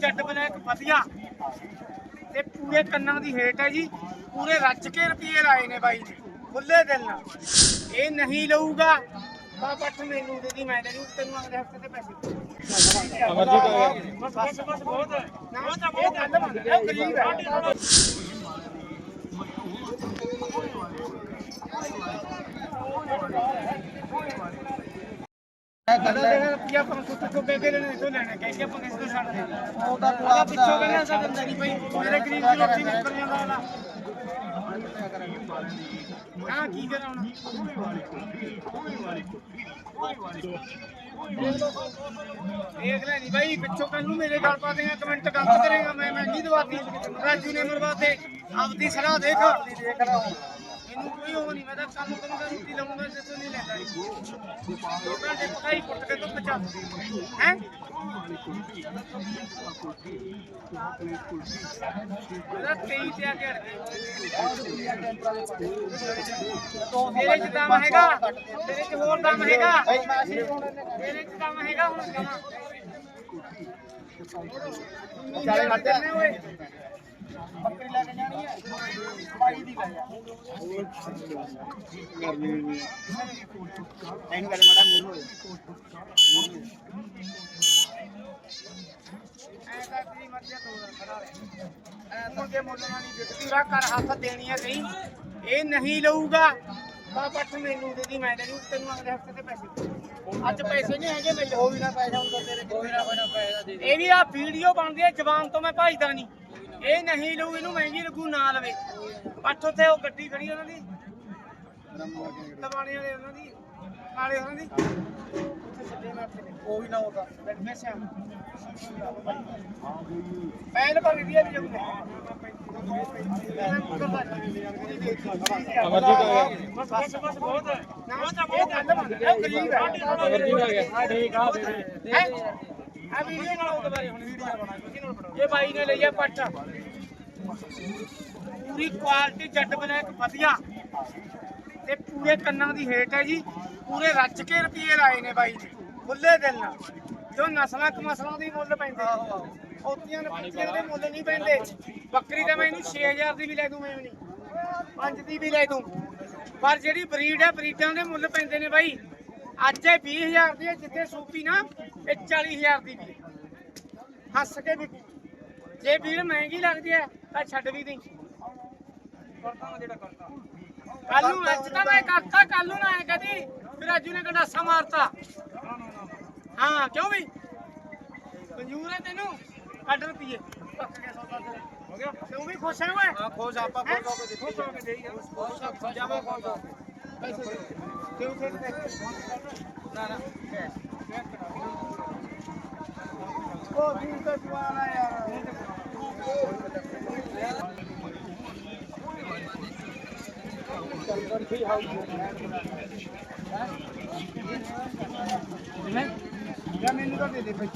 ਜੱਟ ਬਲੈਕ ਵਧੀਆ। ਤੇ ਪੂਰੇ ਕੰਨਾਂ ਦੀ ਹੇਟ ਹੈ ਜੀ। ਪੂਰੇ ਰੱਜ ਕੇ ਰੁਪਏ ਲਾਏ ਨੇ ਬਾਈ ਜੀ। ਖੁੱਲੇ ਦਿਲ ਨਾਲ। ਇਹ ਨਹੀਂ ਲਊਗਾ ਤਾਂ ਪੱਠ ਮੈਨੂੰ ਦੇ ਦੀ ਮੈਂ ਦੂੰ ਤੈਨੂੰ ਅਗਲੇ ਹਫ਼ਤੇ ਤੇ ਪੈਸੇ। ਅਮਰਜੀਤ ਬਹੁਤ ਹੈ। ਨਾ ਇਹ ਗਰੀਬ ਹੈ। ਕਦਾ ਦੇ ਰੁਪਿਆ 500 ਤੋਂ ਬੇਬੇ ਨੇ ਤੋਂ ਲੈਣਾ ਕਹਿ ਕੇ ਆਪਾਂ ਕਿਸ ਤੋਂ ਛੱਡ ਦੇ ਉਹਦਾ ਪੂਰਾ ਪਿੱਛੋਂ ਕਹਿੰਦੇ ਅਸਾਂ ਦਿੰਦਾ ਨਹੀਂ ਪਈ ਮੇਰੇ ਗਰੀਬ ਦੀ ਰੋਟੀ ਨਿਕਲ ਜਾਂਦਾ ਵਾਲਾ ਹਾਂ ਕੀ ਕਰਾਂ ਹੁਣ? ਦੇਖ ਲੈ ਨਹੀਂ ਭਾਈ ਪਿੱਛੋਂ ਕੱਲ ਨੂੰ ਮੇਰੇ ਗੱਲ ਪਾ ਦੇਗਾ ਕਮੈਂਟ ਗਲਤ ਕਰੇਗਾ ਮੈਂ ਮਹਿੰਗੀ ਦਵਾਤੀ? ਰਾਜੂ ਨੇ ਮਰਵਾਤੇ ਆਪਦੀ ਸਲਾਹ ਦੇਖ। ਦੇਖ ਰਹਾ ਹੂੰ ਇਹਨੂੰ ਕੋਈ ਉਹ ਨਹੀਂ ਮੈਂ ਤਾਂ ਕੰਮ ਕਰੂੰਗਾ ਰੋਟੀ ਲਾਉਂਗਾ ਜਿੱਥੋਂ ਨਹੀਂ ਲੈਂਦਾ ਦੋ ਘੰਟੇ ਪਕਾਈ ਕੁੱਟ ਕੇ ਤੋਂ ਪਚਾ ਹੈ? ਇਹਦਾ 23 ਤੇ ਆ ਕੇ। ਤੇਰੇ ਚ ਦਮ ਹੈਗਾ ਤੇਰੇ ਚ ਹੋਰ ਦਮ ਹੈਗਾ। ਤੇਰੇ ਚ ਦਮ ਹੈਗਾ ਹੁਣ ਜਮਾ ਚਾਲੇ ਕੱਢਦੇ ਨੇ ਓਏ। ਬੱਕਰੀ ਲੈ ਕੇ ਜਾਣੀ ਹੈ ਭਾਈ ਦੀ ਲੈ ਜਾ ਇਹਨੂੰ ਗੱਲ ਮਾੜਾ ਮੂੰਹ ਹੋਏ ਐ ਤਾਂ ਤੇਰੀ ਮਰਜ਼ੀ ਆ, ਦੋ ਖੜਾ ਰਹਿ। ਐ ਮੁਰਗੇ ਮੁੱਲਣਾ ਨਹੀਂ ਦਿੱਤੀ ਪੂਰਾ ਕਰ ਹੱਥ ਦੇਣੀ ਹੈ ਨਹੀਂ ਇਹ ਨਹੀਂ ਲਊਗਾ। ਪੱਠ ਮੈਨੂੰ ਦੇ ਦੀ ਮੈਂ ਦੂੰ ਤੈਨੂੰ ਅਗਲੇ ਹਫ਼ਤੇ ਤੇ ਪੈਸੇ ਅੱਜ ਪੈਸੇ ਨਹੀਂ ਹੈਗੇ ਮੇਰੇ ਵੀ ਨਾ ਪੈਸਾ ਹੁੰਦਾ ਤੇਰੇ ਕੋਈ ਨਾ ਕੋਈ ਨਾ ਪੈਸਾ ਦੇ ਇਹ ਵੀ ਆ ਵੀਡੀਓ ਬਣਦੀ ਹੈ ਜਵਾਨ ਤੋਂ ਮੈਂ ਭਾਈਦਾ ਨਹੀਂ। ਇਹ ਨਹੀਂ ਲਊ ਇਹਨੂੰ ਮਹਿੰਗੀ ਲੱਗੂ ਨਾ ਲਵੇ। ਪੱਠ ਉੱਥੇ ਉਹ ਗੱਡੀ ਖੜੀ ਉਹਨਾਂ ਦੀ। ਤਬਾਣੇ ਵਾਲੇ ਉਹਨਾਂ ਦੀ ਕਾਲੇ ਉਹਨਾਂ ਦੀ। ਉੱਥੇ ਛੱਡੇ ਮੈਂ ਉੱਥੇ ਉਹ ਵੀ ਨਾ ਹੋਗਾ ਪਰ ਵੀ ਨਹੀਂ ਜੁਗਨੇ ਅਮਰਜੀਤ ਆ ਗਿਆ ਬਸ ਬਸ ਬਸ ਬਹੁਤ ਹੈ। ਨਾ ਤਾਂ ਬਹੁਤ ਇਹ ਗਰੀਬ ਹੈ। ਅਮਰਜੀਤ ਆ ਗਿਆ। ਠੀਕ ਆ ਹੈਂ? ਆ ਵੀਡੀਓ ਬਣਾਓ ਦੁਬਾਰੇ, ਹੁਣ ਵੀਡੀਓ ਬਣਾਓ ਇਹ ਬਾਈ ਨੇ ਲਈਆ ਪੱਟ। ਪੂਰੀ ਕੁਆਲਿਟੀ ਜੱਟ ਬਲੈਕ, ਵਧੀਆ। ਤੇ ਪੂਰੇ ਕੰਨਾਂ ਦੀ ਹੇਟ ਹੈ ਜੀ। ਪੂਰੇ ਰੱਜ ਕੇ ਰੁਪਏ ਲਾਏ ਨੇ ਬਾਈ ਜੀ। ਖੁੱਲੇ ਦਿਲ ਨਾਲ। ਜੋ ਨਸਲਾਂ ਕਮਸਲਾਂ ਦੀ ਮੁੱਲ ਪੈਂਦੇ ਔਤੀਆਂ ਨੇ ਪੱਤੀਆਂ ਦੇ ਮੁੱਲ ਨਹੀਂ ਪੈਂਦੇ। ਬੱਕਰੀ ਤਾਂ ਮੈਂ ਇਹਨੂੰ 6000 ਦੀ ਵੀ ਲੈ ਦੂੰ, ਮੈਂ ਨਹੀਂ। ਪੰਜ ਦੀ ਵੀ ਲੈ ਦੂੰ। ਪਰ ਜਿਹੜੀ ਬਰੀਡ ਹੈ, ਬਰੀਡਾਂ ਦੇ ਮੁੱਲ ਪੈਂਦੇ ਨੇ ਬਾਈ। ਅੱਜ ਇਹ 20000 ਦੀ ਹੈ ਜਿੱਥੇ ਸੂਪੀ ਨਾ ਇਹ 40000 ਦੀ ਵੀ ਹੱਸ ਕੇ ਵੀ ਜੇ ਵੀਰ ਮਹਿੰਗੀ ਲੱਗਦੀ ਹੈ ਤਾਂ ਛੱਡ ਵੀ ਦੇ ਕਰਤਾ ਜਿਹੜਾ ਕਰਤਾ ਕੱਲ ਨੂੰ ਅੱਜ ਤਾਂ ਮੈਂ ਕਰਤਾ ਕੱਲ ਨੂੰ ਨਾ ਆਏ ਕਦੀ ਫਿਰ ਰਾਜੂ ਨੇ ਗੰਡਾਸਾ ਮਾਰਤਾ। ਹਾਂ ਕਿਉਂ ਵੀ? ਮਨਜ਼ੂਰ ਹੈ ਤੈਨੂੰ? ਸੌਦਾ ਤੇਰਾ ਹੋ ਗਿਆ ਤੂੰ ਵੀ ਖੁਸ਼ ਹੈ ਓਏ? ਹਾਂ ਖੋਜ ਆਪਾਂ ਹੈਂ? ਖੁਸ਼ ਹੋ ਕੇ ਦੇਈ ਜਾਓ। ਖੋਜ ਜਾਵਾ ਖੋਜ ਪੈਸੇ ਦੇ। ਕਿਉਂ ਖੇਡ ਨਾ ਨਾ ਉਹ ਵੀ ਤਾਂ ਜਵਾਨਾ ਯਾਰ ਜਾਂ ਮੈਨੂੰ ਤਾਂ ਦੇ ਦੇ ਭਾਈ